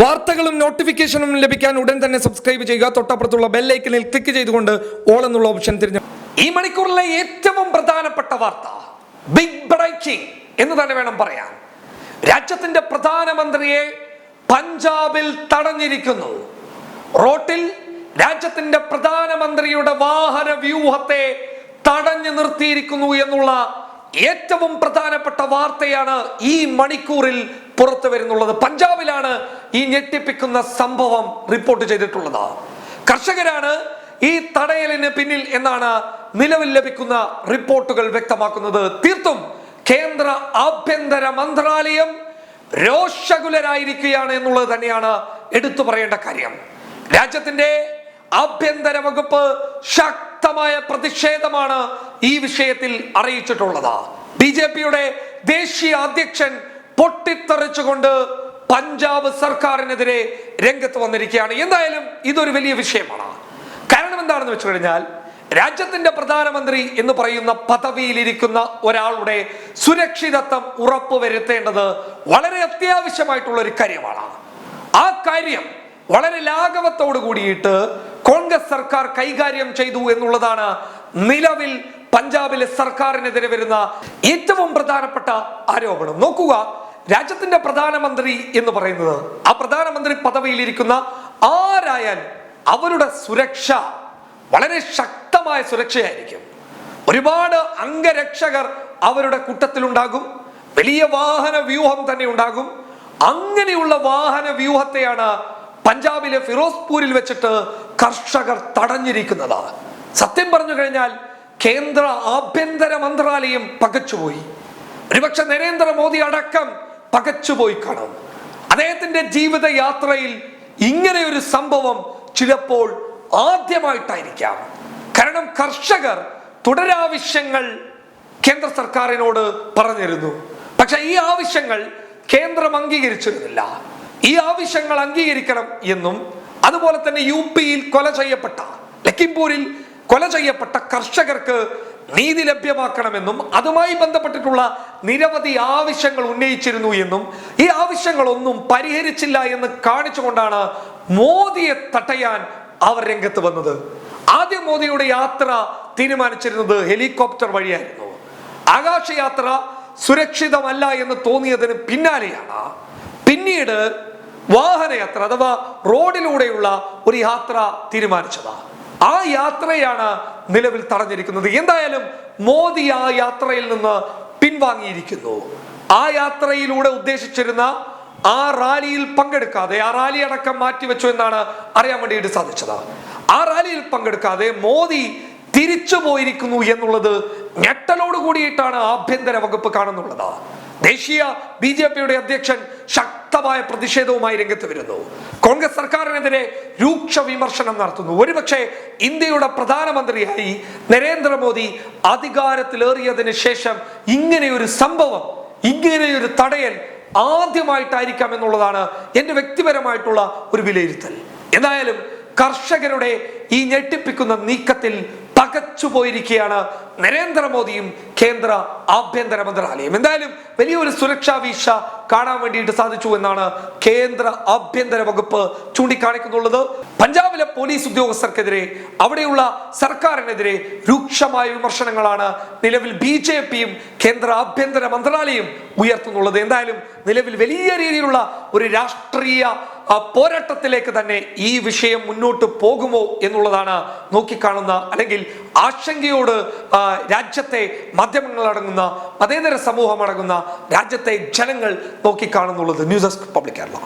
വാർത്തകളും നോട്ടിഫിക്കേഷനും ലഭിക്കാൻ ഉടൻ തന്നെ സബ്സ്ക്രൈബ് ചെയ്യുക. തൊട്ടപ്പുറത്തുള്ള ബെല്ലൈക്കനിൽ ക്ലിക്ക് ചെയ്തുകൊണ്ട് ഓൾ എന്നുള്ള ഓപ്ഷൻ തിരഞ്ഞു ഈ മണിക്കൂറിലെ ഏറ്റവും പ്രധാനപ്പെട്ട വാർത്ത ബിഗ് ബ്രേക്കിംഗ് എന്ന് തന്നെ വേണം പറയാൻ. രാജ്യത്തിന്റെ പ്രധാനമന്ത്രിയെ പഞ്ചാബിൽ തടഞ്ഞിരിക്കുന്നു. റോട്ടിൽ രാജ്യത്തിന്റെ പ്രധാനമന്ത്രിയുടെ വാഹന വ്യൂഹത്തെ തടഞ്ഞു നിർത്തിയിരിക്കുന്നു എന്നുള്ള ഏറ്റവും പ്രധാനപ്പെട്ട വാർത്തയാണ് ഈ മണിക്കൂറിൽ പുറത്തു വരുന്നുള്ളത്. പഞ്ചാബിലാണ് ഈ ഞെട്ടിപ്പിക്കുന്ന സംഭവം റിപ്പോർട്ട് ചെയ്തിട്ടുള്ളത്. കർഷകരാണ് ഈ തടയലിന് പിന്നിൽ എന്നാണ് നിലവിൽ ലഭിക്കുന്ന റിപ്പോർട്ടുകൾ വ്യക്തമാക്കുന്നത്. തീർത്തും കേന്ദ്ര ആഭ്യന്തര മന്ത്രാലയം രോഷകുലരായിരിക്കുകയാണ് എന്നുള്ളത് തന്നെയാണ് എടുത്തു പറയേണ്ട കാര്യം. രാജ്യത്തിന്റെ ആഭ്യന്തര വകുപ്പ് ശക്തമായ പ്രതിഷേധമാണ് ഈ വിഷയത്തിൽ അറിയിച്ചിട്ടുള്ളത്. ബി ജെ പിയുടെ ദേശീയ അധ്യക്ഷൻ പൊട്ടിത്തെറിച്ചുകൊണ്ട് പഞ്ചാബ് സർക്കാരിനെതിരെ രംഗത്ത് വന്നിരിക്കുകയാണ്. എന്തായാലും ഇതൊരു വലിയ വിഷയമാണ്. കാരണം എന്താണെന്ന് വെച്ചു കഴിഞ്ഞാൽ രാജ്യത്തിന്റെ പ്രധാനമന്ത്രി എന്ന് പറയുന്ന പദവിയിലിരിക്കുന്ന ഒരാളുടെ സുരക്ഷിതത്വം ഉറപ്പുവരുത്തേണ്ടത് വളരെ അത്യാവശ്യമായിട്ടുള്ള ഒരു കാര്യമാണ്. ആ കാര്യം വളരെ ലാഘവത്തോട് കൂടിയിട്ട് കോൺഗ്രസ് സർക്കാർ കൈകാര്യം ചെയ്തു എന്നുള്ളതാണ് നിലവിൽ പഞ്ചാബിലെ സർക്കാരിനെതിരെ വരുന്ന ഏറ്റവും പ്രധാനപ്പെട്ട ആരോപണം. നോക്കുക രാജ്യത്തിന്റെ പ്രധാനമന്ത്രി എന്ന് പറയുന്നത് ആ പ്രധാനമന്ത്രി പദവിയിലിരിക്കുന്ന ആരായാൽ അവരുടെ സുരക്ഷ വളരെ ശക്തമായ സുരക്ഷയായിരിക്കും. ഒരുപാട് അംഗരക്ഷകർ അവരുടെ കൂട്ടത്തിലുണ്ടാകും. വലിയ വാഹന വ്യൂഹം തന്നെ ഉണ്ടാകും. അങ്ങനെയുള്ള വാഹന വ്യൂഹത്തെയാണ് പഞ്ചാബിലെ ഫിറോസ്പൂരിൽ വെച്ചിട്ട് കർഷകർ തടഞ്ഞിരിക്കുന്നത്. സത്യം പറഞ്ഞു കഴിഞ്ഞാൽ കേന്ദ്ര ആഭ്യന്തര മന്ത്രാലയം പകച്ചുപോയി. ഒരുപക്ഷെ നരേന്ദ്രമോദി അടക്കം പകച്ചുപോയി കാണും. അദ്ദേഹത്തിന്റെ ജീവിത യാത്രയിൽ ഇങ്ങനെ ഒരു സംഭവം ചിലപ്പോൾ ആദ്യമായിട്ടായിരിക്കാം. കാരണം കർഷകർ തുടരാവശ്യങ്ങൾ കേന്ദ്ര സർക്കാരിനോട് പറഞ്ഞിരുന്നു. പക്ഷെ ഈ ആവശ്യങ്ങൾ കേന്ദ്രം അംഗീകരിച്ചിരുന്നില്ല. ഈ ആവശ്യങ്ങൾ അംഗീകരിക്കണം എന്നും അതുപോലെ തന്നെ യു പിയിൽ കൊല ചെയ്യപ്പെട്ട ലക്കിംപൂരിൽ കൊല ചെയ്യപ്പെട്ട കർഷകർക്ക് നീതി ലഭ്യമാക്കണമെന്നും അതുമായി ബന്ധപ്പെട്ടിട്ടുള്ള നിരവധി ആവശ്യങ്ങൾ ഉന്നയിച്ചിരുന്നു എന്നും ഈ ആവശ്യങ്ങളൊന്നും പരിഹരിച്ചില്ല എന്ന് കാണിച്ചുകൊണ്ടാണ് മോദിയെ തട്ടയാൻ അവർ രംഗത്ത് വന്നത്. ആദ്യം മോദിയുടെ യാത്ര തീരുമാനിച്ചിരുന്നത് ഹെലികോപ്റ്റർ വഴിയായിരുന്നു. ആകാശയാത്ര സുരക്ഷിതമല്ല എന്ന് തോന്നിയതിന് പിന്നാലെയാണ്. പിന്നീട് വാഹനയാത്ര അഥവാ റോഡിലൂടെയുള്ള ഒരു യാത്ര തീരുമാനിച്ചത്. ആ യാത്രയാണ് നിലവിൽ തടഞ്ഞിരിക്കുന്നത്. എന്തായാലും മോദി ആ യാത്രയിൽ നിന്ന് പിൻവാങ്ങിയിരിക്കുന്നു ആ യാത്രയിലൂടെ ഉദ്ദേശിച്ചിരുന്ന ആ റാലിയിൽ പങ്കെടുക്കാതെ ആ റാലി അടക്കം മാറ്റിവെച്ചു എന്നാണ് അറിയാൻ വേണ്ടിയിട്ട് സാധിച്ചത്. ആ റാലിയിൽ പങ്കെടുക്കാതെ മോദി തിരിച്ചു പോയിരിക്കുന്നു എന്നുള്ളത് ഞെട്ടലോട് കൂടിയിട്ടാണ് ആഭ്യന്തര വകുപ്പ് കാണുന്നുള്ളത്. ദേശീയ ബി ജെ പിയുടെ അധ്യക്ഷൻ ശക്തമായ പ്രതിഷേധവുമായി രംഗത്ത് വരുന്നു. കോൺഗ്രസ് സർക്കാരിനെതിരെ രൂക്ഷ വിമർശനം നടത്തുന്നു. ഒരുപക്ഷെ ഇന്ത്യയുടെ പ്രധാനമന്ത്രിയായി നരേന്ദ്രമോദി അധികാരത്തിലേറിയതിന് ശേഷം ഇങ്ങനെയൊരു സംഭവം ഇങ്ങനെയൊരു തടയൽ ആദ്യമായിട്ടായിരിക്കാം എന്നുള്ളതാണ് എന്റെ വ്യക്തിപരമായിട്ടുള്ള ഒരു വിലയിരുത്തൽ. എന്തായാലും കർഷകരുടെ ഈ ഞെട്ടിപ്പിക്കുന്ന നീക്കത്തിൽ പകച്ചു പോയിരിക്കുകയാണ് നരേന്ദ്രമോദിയും കേന്ദ്ര ആഭ്യന്തര മന്ത്രാലയം. എന്തായാലും വലിയൊരു സുരക്ഷാ വീഴ്ച കാണാൻ വേണ്ടിയിട്ട് സാധിച്ചു എന്നാണ് കേന്ദ്ര ആഭ്യന്തര വകുപ്പ് ചൂണ്ടിക്കാണിക്കുന്നുള്ളത്. പഞ്ചാബിലെ പോലീസ് ഉദ്യോഗസ്ഥർക്കെതിരെ അവിടെയുള്ള സർക്കാരിനെതിരെ രൂക്ഷമായ വിമർശനങ്ങളാണ് നിലവിൽ ബി ജെ പിയും കേന്ദ്ര ആഭ്യന്തര മന്ത്രാലയം ഉയർത്തുന്നുള്ളത്. എന്തായാലും നിലവിൽ വലിയ രീതിയിലുള്ള ഒരു രാഷ്ട്രീയ പോരാട്ടത്തിലേക്ക് തന്നെ ഈ വിഷയം മുന്നോട്ട് പോകുമോ എന്നുള്ളതാണ് നോക്കിക്കാണുന്ന അല്ലെങ്കിൽ ആശങ്കയോട് രാജ്യത്തെ മാധ്യമങ്ങൾ അടങ്ങുന്ന മതേതര സമൂഹം അടങ്ങുന്ന രാജ്യത്തെ ജനങ്ങൾ നോക്കിക്കാണുന്നുള്ളത്. News desk public Kerala.